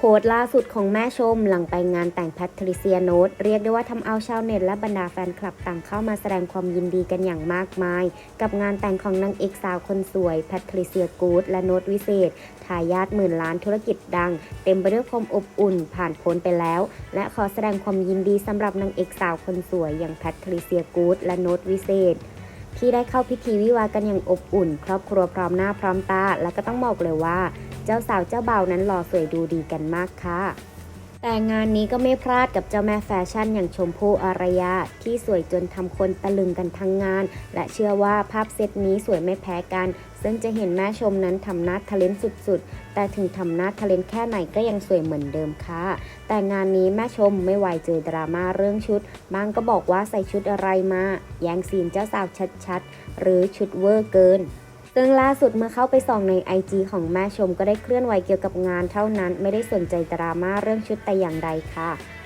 โพสต์ล่าสุดของแม่ชมหลังไปงานแต่งแพทริเซียโนตเรียกได้ว่าทำเอาชาวเน็ตและบรรดาแฟนคลับต่างเข้ามาแสดงความยินดีกันอย่างมากมาย กับงานแต่งของนางเอกสาวคนสวยแพทริเซียกูดและโนตวิเศษทายาทหมื่นล้านธุรกิจดัง เต็มไปด้วยความอบอุ่นผ่านพ้นไปแล้ว และขอแสดงความยินดีสำหรับนางเอกสาวคนสวยอย่างแพทริเซียกูดและโนตวิเศษที่ได้เข้าพิธีวิวากันอย่างอบอุ่น ครอบครัวพร้อมหน้าพร้อมตาและก็ต้องบอกเลยว่า เจ้าสาวเจ้าบ่าวนั้นหล่อสวยดูดีกันมากค่ะ แต่งานนี้ก็ไม่พลาดกับเจ้าแม่แฟชั่นอย่างชมพู่อารยา ที่สวยจนทำคนตะลึงกันทั้งงาน และเชื่อว่าภาพเซตนี้สวยไม่แพ้กัน ซึ่งจะเห็นแม่ชมนั้นทำหน้าทะเลนสุดๆ แต่ถึงทำหน้าทะเลนแค่ไหนก็ยังสวยเหมือนเดิมค่ะ แต่งานนี้แม่ชมไม่ไหวเจอดราม่าเรื่องชุดบางก็บอกว่าใส่ชุดอะไรมาแย่งซีนเจ้าสาวชัดๆหรือชุดเวอร์เกิน ซึ่งล่าสุดเมื่อเข้าไปส่องใน IG ของแม่ชมก็ได้เคลื่อนไหวเกี่ยวกับงานเท่านั้น ไม่ได้สนใจดราม่าเรื่องชุดแต่อย่างใดค่ะ